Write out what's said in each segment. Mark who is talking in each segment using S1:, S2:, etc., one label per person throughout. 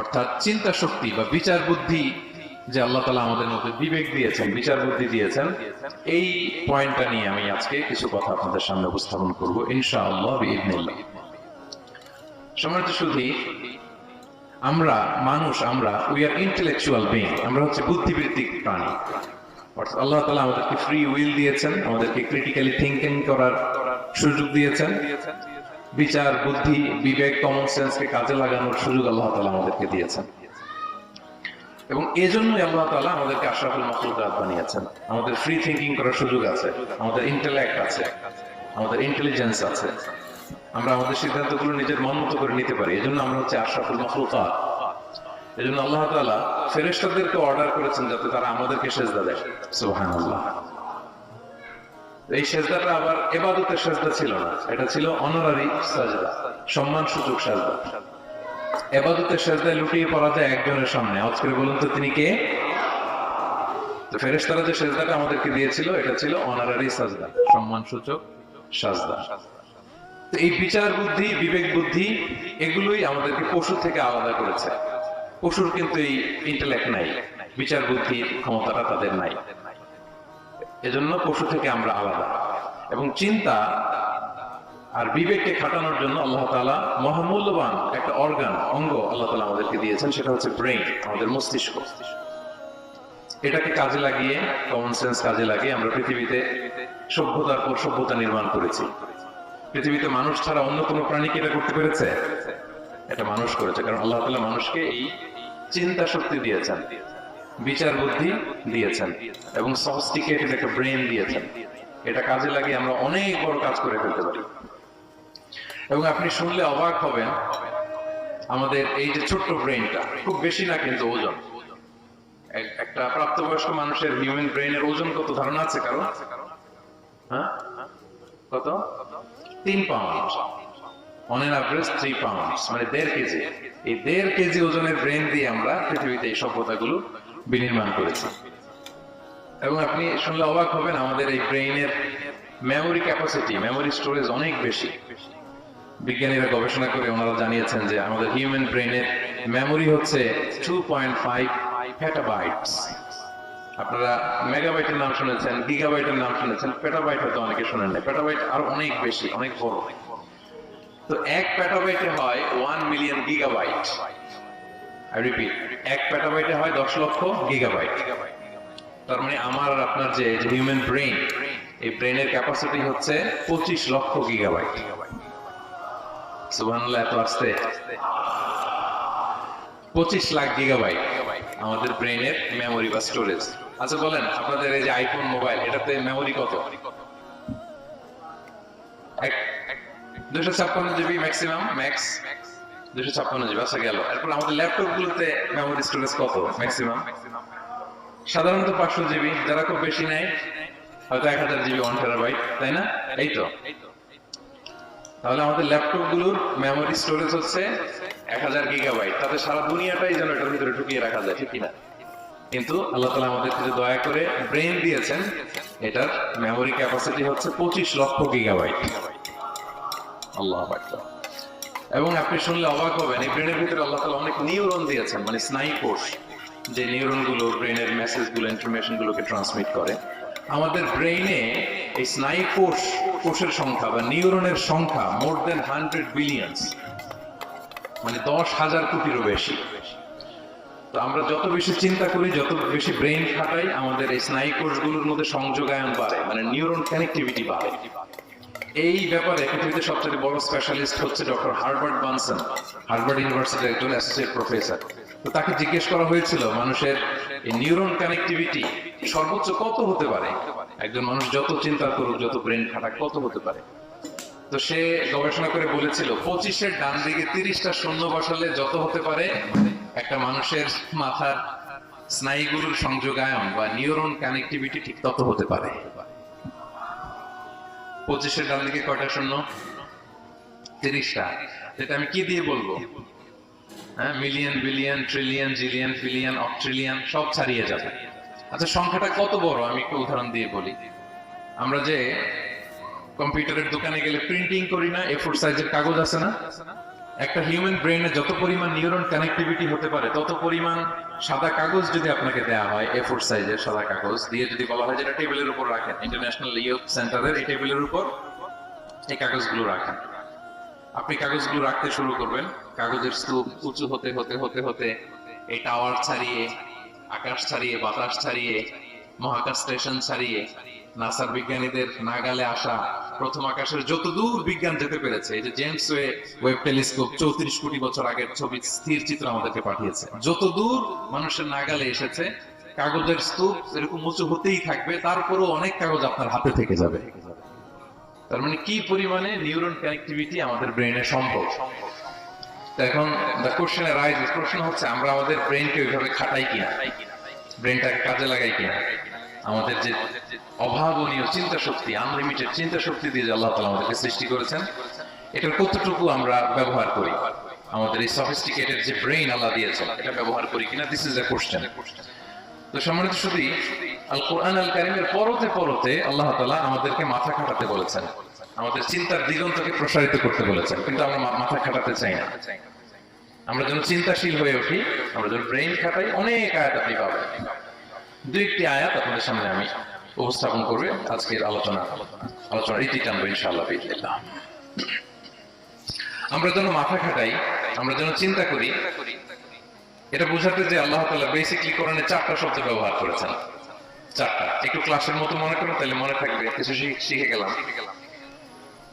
S1: অর্থাৎ চিন্তা শক্তি বা বিচার বুদ্ধি যে আল্লাহ তালা আমাদের মধ্যে বিবেক দিয়েছেন, বিচার বুদ্ধি দিয়েছেন, এই পয়েন্টটা নিয়ে আমি আজকে কিছু কথা আপনাদের সামনে উপস্থাপন করব ইনশা আল্লাহ সম্মানিত শুধু আমরা মানুষ, আমরা উই আর ইন্টেলেকচুয়াল বিং আমরা হচ্ছে বুদ্ধিবৃত্তিক প্রাণী। অর্থাৎ আল্লাহ তালা আমাদেরকে ফ্রি উইল দিয়েছেন, আমাদেরকে ক্রিটিক্যালি থিঙ্কিং করার সুযোগ দিয়েছেন। বিচার, বুদ্ধি, বিবেক কমন সেন্সকে কাজে লাগানোর সুযোগ আল্লাহ তালা আমাদেরকে দিয়েছেন। এবং এই এজন্যই আল্লাহ তালা আমাদেরকে আশরাফুল মখলুকাত বানিয়েছেন। আমাদের ফ্রি থিঙ্কিং করার সুযোগ আছে, আমাদের ইন্টেলেক্ট আছে, আমাদের ইন্টেলিজেন্স আছে। আমরা আমাদের সিদ্ধান্তগুলো নিজের মন মতো করে নিতে পারি। এজন্য আমরা হচ্ছে আশরাফুল মখলুকাত এজন্য আল্লাহ তাআলা ফেরেশতাদেরকে অর্ডার করেছেন যাতে তারা আমাদেরকে সেজদা দেয়। সুবহানাল্লাহ। এই সেজদাটা আবার এবাদতের সেজদা ছিল না। এটা ছিল অনারারি সাজদা, সম্মান সূচক সাজদা। এবাদতের সেজদায় লুটিয়ে পড়া যায় একজনের সামনে। আওয়াজ করে বলুন তো তিনি কে? তো ফেরেশতারা যে সেজদাটা আমাদেরকে দিয়েছিল, এটা ছিল অনারারি সাজদা, সম্মান সূচক সাজদা। এই বিচার বুদ্ধি, বিবেক বুদ্ধি, এগুলোই আমাদেরকে পশু থেকে আলাদা করেছে। পশুর কিন্তু এই ইন্টেলেক্ট নাই, বিচার বুদ্ধির ক্ষমতাটা তাদের নাই। এজন্য পশু থেকে আমরা আলাদা। এবং চিন্তা আর বিবেককে খাটানোর জন্য আল্লাহ তাআলা মহামূল্যবান একটা অর্গান, অঙ্গ আল্লাহ তাআলা আমাদেরকে দিয়েছেন, সেটা হচ্ছে ব্রেইন, আমাদের মস্তিষ্ক। এটাকে কাজে লাগিয়ে কমন সেন্স কাজে লাগিয়ে আমরা পৃথিবীতে সভ্যতার পর সভ্যতা নির্মাণ করেছি। পৃথিবীতে মানুষ ছাড়া অন্য কোনো প্রাণী কি এটা করতে পেরেছে? এটা মানুষ করেছে, কারণ আল্লাহ তাআলা মানুষকে এই চিন্তা শক্তি দিয়েছেন। বিচার বুদ্ধি দিয়েছেন এবং সফিস্টিকেটেড একটা ব্রেন দিয়েছেন। এটা কাজে লাগিয়ে আমরা অনেক বড় কাজ করে ফেলতে পারি। এবং আপনি শুনলে অবাক হবেন আমাদের এই যে ছোট্ট ব্রেনটা খুব বেশি না কিন্তু ওজন। একটা প্রাপ্তবয়স্ক মানুষের হিউম্যান ব্রেনের ওজন কত ধারণা আছে কারও? হ্যাঁ? কত? তিন pound on an average three pounds মানে দেড় কেজি। এই দেড় কেজি ওজনের ব্রেন দিয়ে আমরা পৃথিবীতে এই সভ্যতাগুলো বিনির্মাণ করেছি। এবং আপনি শুনলে অবাক হবেন, আমাদের এই ব্রেইনের মেমোরি ক্যাপাসিটি মেমোরি স্টোরেজ অনেক বেশি। বিজ্ঞানীরা গবেষণা করে ওনারা জানিয়েছেন যে আমাদের হিউম্যান ব্রেইনের মেমোরি হচ্ছে টু পয়েন্ট ফাইভ পেটাবাইটস আপনারা মেগাবাইটের নাম শুনেছেন গিগাবাইটের নাম শুনেছেন পেটাবাইট হয়তো অনেকে শুনেন না পেটাবাইট আর অনেক বেশি, অনেক বড়। তো এক পেটাবাইটে হয় ওয়ান মিলিয়ন গিগাবাইট মানে পঁচিশ লাখ গিগাবাইট আমাদের ব্রেনের মেমোরি বা স্টোরেজ আচ্ছা বলেন, আপনাদের এই যে আইফোন মোবাইল এটাতে মেমোরি কত? দুশো ছাপ্পান্ন জিবি ম্যাক্সিমাম ম্যাক্স দুশো ছাপ্পান্ন জিবি আচ্ছা গেল। এরপর আমাদের ল্যাপটপ গুলোতে মেমোরি স্টোরেজ কত ম্যাক্সিমাম সাধারণত পাঁচশো জিবি যারা খুব বেশি নেয়, হয়তো এক হাজার জিবি ওয়ান টেরাবাইট তাই না? এই তো। তাহলে আমাদের ল্যাপটপগুলোর মেমোরি স্টোরেজ হচ্ছে এক হাজার গিগাবাইট তাতে সারা দুনিয়াটাই যেন এটার ভিতরে ঢুকিয়ে রাখা যায়, ঠিক কিনা? কিন্তু আল্লাহ তালা আমাদের যে দয়া করে ব্রেন দিয়েছেন, এটার মেমোরি ক্যাপাসিটি হচ্ছে পঁচিশ লক্ষ গিগাবাইট আল্লাহ আকবার। এবং আপনি শুনলে অবাক হবেন, এই ব্রেনের ভিতরে আল্লাহ তালা অনেক নিউরন দিয়েছেন মানে স্নায়ু কোষ। যে নিউরনগুলো ব্রেনের মেসেজগুলো ইনফরমেশন গুলোকে ট্রান্সমিট করে। আমাদের ব্রেইনে এই স্নায়ু কোষ, কোষের সংখ্যা বা নিউরনের সংখ্যা মোর দেন হান্ড্রেড বিলিয়ন্স মানে দশ হাজার কোটিরও বেশি। তো আমরা যত বেশি চিন্তা করি, যত বেশি ব্রেইন খাটাই, আমাদের এই স্নায়ু কোষগুলোর মধ্যে সংযোগায়ন বাড়ে মানে নিউরন কানেক্টিভিটি বাড়ে। এই ব্যাপারে পৃথিবীতে সবচেয়ে বড় স্পেশালিস্ট হচ্ছে ডক্টর হার্বার্ট বানসন, হার্ভার্ড ইউনিভার্সিটির একজন অ্যাসোসিয়েট প্রফেসর তো তাকে জিজ্ঞেস করা হয়েছিল, মানুষের নিউরন কানেক্টিভিটি সর্বোচ্চ কত হতে পারে? একজন মানুষ যত চিন্তা করুক, যত ব্রেন খাটাক, কত হতে পারে? তো সে গবেষণা করে বলেছিল, পঁচিশের ডান দিকে তিরিশটা শূন্য বসালে যত হতে পারে, একটা মানুষের মাথার স্নায়ুগুলোর সংযোগায়ন বা নিউরন কানেক্টিভিটি ঠিক তত হতে পারে। পঁচিশের ডান দিকে কয়টা? শূন্য। তিরিশটা। যেটা আমি কি দিয়ে বলব? হ্যাঁ million, billion, trillion, zillion, pillion octillion সব ছাড়িয়ে যাবে। আচ্ছা সংখ্যাটা কত বড়? আমি একটু উদাহরণ দিয়ে বলি। আমরা যে কম্পিউটারের দোকানে গেলে প্রিন্টিং করি না এ ফোর সাইজের কাগজ আছে না? একটা হিউম্যান ব্রেনে যত পরিমাণ নিউরন কানেক্টিভিটি হতে পারে, তত পরিমাণ সাদা কাগজ যদি আপনাকে দেওয়া হয় এ ফোর সাইজের সাদা কাগজ দিয়ে যদি বলা হয় যেটা টেবিলের উপর রাখেন ইন্টারন্যাশনাল ইয়ুথ সেন্টারের এই টেবিলের উপর এই কাগজগুলো রাখেন। আপনি কাগজগুলো রাখতে শুরু করবেন, কাগজের স্তূপ উঁচু হতে হতে হতে হতে এই টাওয়ার ছাড়িয়ে, আকাশ ছাড়িয়ে, বাতাস ছাড়িয়ে, মহাকাশ স্টেশন ছাড়িয়ে নাসার বিজ্ঞানীদের নাগালে আসা প্রথম আকাশের যত দূর বিজ্ঞান যেতে পেরেছে, এই যে জেমস ওয়ে ওয়েব টেলিস্কোপ চৌত্রিশ কোটি বছর আগের ছবি স্থির চিত্র আমাদেরকে পাঠিয়েছে। যত দূর মানুষের নাগালে এসেছে, কাগজের স্তূপ এরকম উঁচু হতেই থাকবে তারপরও অনেক কাগজ আপনার হাতে থেকে যাবে। তার মানে কি পরিমাণে নিউরন কানেক্টিভিটি আমাদের ব্রেনে সম্ভব? এখন দ্য কোশ্চেন রাইজ প্রশ্ন হচ্ছে, আমরা আমাদের ব্রেনকে ওইভাবে খাটাই কিনা? ব্রেনটাকে কাজে লাগাই কিনা? আমাদের যে অভাবনীয় চিন্তা শক্তি আনলিমিটেড চিন্তা শক্তি দিয়ে যে আল্লাহ তালা আমাদেরকে সৃষ্টি করেছেন, এটার কতটুকু আমরা ব্যবহার করি? আমাদের এই সফিস্টিকেটেড যে ব্রেন আল্লাহ দিয়েছেন, এটা ব্যবহার করি কিনা? দিস ইজ এ কোশ্চেন তো সম্মানিত শুধু আল কোরআন আল কারিমের পরতে পরতে আল্লাহ তালা আমাদেরকে মাথা খাটাতে বলেছেন। আমাদের চিন্তার দিগন্তকে প্রসারিত করতে বলেছেন, কিন্তু আমরা মাথা খাটাতে চাই না। আমরা যেন চিন্তাশীল হয়ে উঠি, আমরা যেন ব্রেইন খাটাই, অনেক আয়াত আপনি পাবেন। দুই একটি আয়াত আপনাদের সামনে আমি উপস্থাপন করবে। আজকের আলোচনা আলোচনা রীতি টানবো ইনশাআল্লাহ আমরা যেন মাথা খাটাই, আমরা যেন চিন্তা করি, এটা বোঝাতে যে আল্লাহ তাআলা বেসিকলি কোরআনে চারটা শব্দ ব্যবহার করেছেন। চারটা। একটু ক্লাসের মতো মনে করো, তাহলে মনে থাকবে কিছু শিখে- গেলাম।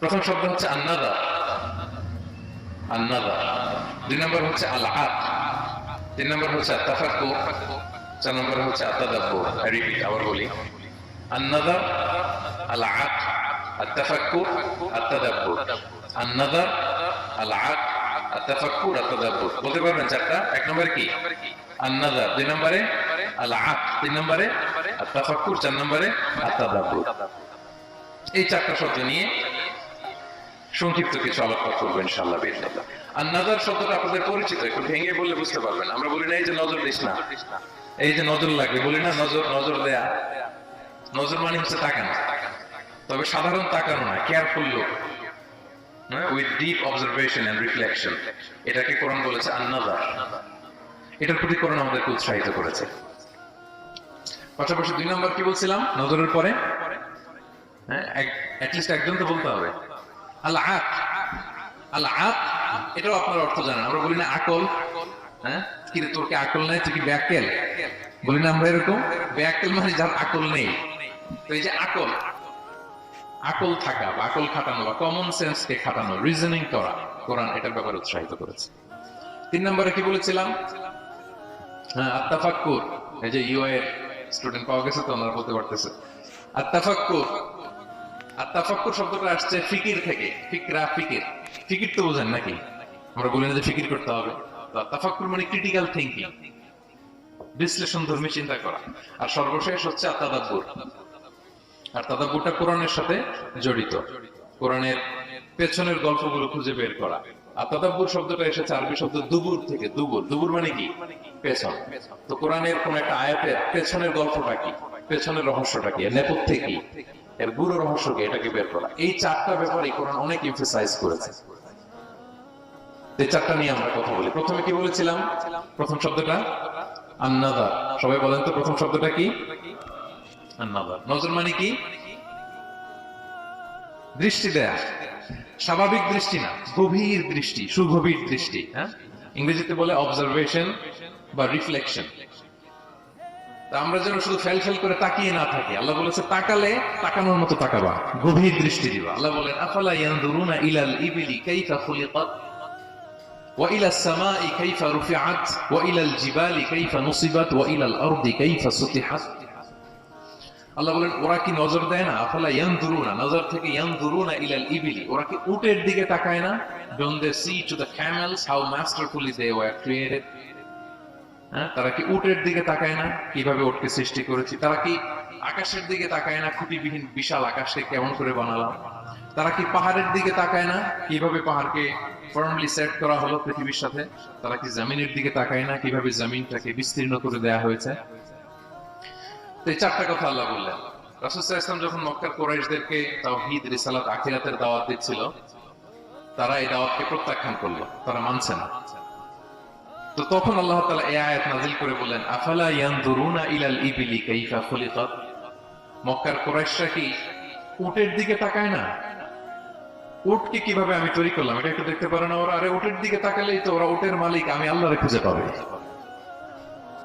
S1: প্রথম শব্দ হচ্ছে আন্নাদা। আন্নাদা। দুই নম্বর হচ্ছে আল আত তিন নম্বর হচ্ছে আত্তাফাক্কু চার হচ্ছে আবার বলি। বলতে পারবেন চারটা? এক কি? দুই নম্বরে তিন নম্বরে চার নম্বরে এই চারটা শব্দ নিয়ে সংক্ষিপ্ত কিছু আলোচনা করব ইনশাল্লাহ। আর নাজার শব্দটা আপনাদের পরিচিত, একটু ভেঙে বললে বুঝতে পারবেন। আমরা বলি না এই যে নজর দিস না। এই যে নজর লাগবে, বলি না নজর নজর দেয়া। নজর মানে হচ্ছে তাকানো। তবে সাধারণ তাকানো না কেয়ারফুল লোক উইথ ডিপ অবজারভেশন রিফ্লেকশন এটাকে কোরআন বলেছে এটার প্রতি কোরআন আমাদেরকে উৎসাহিত করেছে। পাশাপাশি দুই নম্বর কি বলছিলাম? নজরের পরে? হ্যাঁ একজন তো বলতে হবে। আল আক আল আক এটাও আপনার অর্থ জানেন। আমরা বলি না আকল হ্যাঁ? কি রে, তোর কি আকল তুই কি ব্যাকেল? বলি না আমরা এরকম। ব্যাকেল মানে যার আকল নেই। এই যে আকল আকল থাকা বা আকল খাটানো বা কমন সেন্স কে খাটানো রিজনিং করা কোরআন এটার ব্যাপারে উৎসাহিত করেছে। তিন নম্বরে কি বলেছিলাম? হ্যাঁ আত্তাফাক্কুর। এই যে ইউ এর স্টুডেন্ট পাওয়া গেছে তো ওনারা বলতে পারতেছে। আত্তাফাক্কুর আর তাফাক্কুর শব্দটা আসছে ফিকির থেকে ফিকরা ফিকির। ফিকির তো বোঝেন নাকি? আমরা বলি না যে ফিকির করতে হবে। তাফাক্কুর মানে ক্রিটিক্যাল থিঙ্কিং বিশ্লেষণ ধর্মী চিন্তা করা। আর সর্বশেষ হচ্ছে আত্মাদাব্বুর। আর তাদাব্বুরটা কোরআনের সাথে জড়িত। কোরআনের পেছনের গল্পগুলো খুঁজে বের করা। আর তাদাব্বুর শব্দটা এসেছে আরবি শব্দ দুবুর থেকে। দুবুর। দুবুর মানে কি? পেছন। তো কোরআনের কোন একটা আয়াতের পেছনের গল্পটা কি? পেছনের রহস্যটা কি? নেপথ্যে কি? এর গুরু রহস্য কি? এটাকে বের করা। এই চারটা ব্যাপারে কোরআন অনেক এমফেসাইজ করেছে। এই চারটা নিয়ে আমরা কথা বলি। প্রথমে কি বলেছিলাম? প্রথম শব্দটা? আন্নাদা সবাই বলেন তো প্রথম শব্দটা কি? আন্নাদা নজর মানে কি? দৃষ্টি দেয়া। স্বাভাবিক দৃষ্টি না, গভীর দৃষ্টি, সুগভীর দৃষ্টি হ্যাঁ? ইংরেজিতে বলে অবজারভেশন বা রিফ্লেকশন আমরা যেন শুধু ফেল ফেল করে তাকিয়ে না থাকি। আল্লাহ বলেছে, তাকালে তাকানোর মতো তাকাবা, গভীর দৃষ্টি দিবা। আল্লাহ বলেন, আফালা ইয়ানদুরুনা ইলাল ইবিলি, কাইফা খুলিকাত? وإلى السماء كيف رفعت وإلى الجبال كيف نصبت وإلى الأرض كيف سطحت আল্লাহ বলেন ওরা কি নজর দেয় না আফালা ইয়ানদুরুনা নজর থেকে ইয়ানদুরুনা ইলাল ইবিলি ওরা কি উটের দিকে তাকায় না don't they see to the camels how masterfully they were created হ্যাঁ তারা কি উটের দিকে তাকায় না কিভাবে উটকে সৃষ্টি করেছি তারা কি আকাশের দিকে তাকায় না খুঁটিবিহীন বিশাল আকাশকে কেমন করে বানালাম তারা কি পাহাড়ের দিকে তাকায় না কিভাবে পাহাড়কে ফার্মলি সেট করা হলো পৃথিবীর সাথে। তারা কি জমিনের দিকে তাকায় না? কীভাবে জমিনটাকে বিস্তীর্ণ করে দেয়া হয়েছে? এই চারটা কথা আল্লাহ বললেন। আলাইহি ওয়াসাল্লাম যখন মক্কার কোরাইশদেরকে তাওহীদ, রিসালাত, আখিরাতের দাওয়াত দিচ্ছিল, তারা এই দাওয়াতকে প্রত্যাখ্যান করল। তারা মানছে না। তো তখন আল্লাহ তাআলা এই আয়াত নাজিল করে বললেন, আফালা ইয়ানজুরুনা ইলাল ইবিলি কাইফা খুলিকাত? মক্কার কুরাইশরা কি উটের দিকে তাকায় না? উটকে কীভাবে আমি তৈরি করলাম? এটা একটু দেখতে পারে না ওরা। আরে, উটের দিকে তাকালেই তো ওরা উটের মালিক, আমি আল্লাহরে খুঁজে পাবে।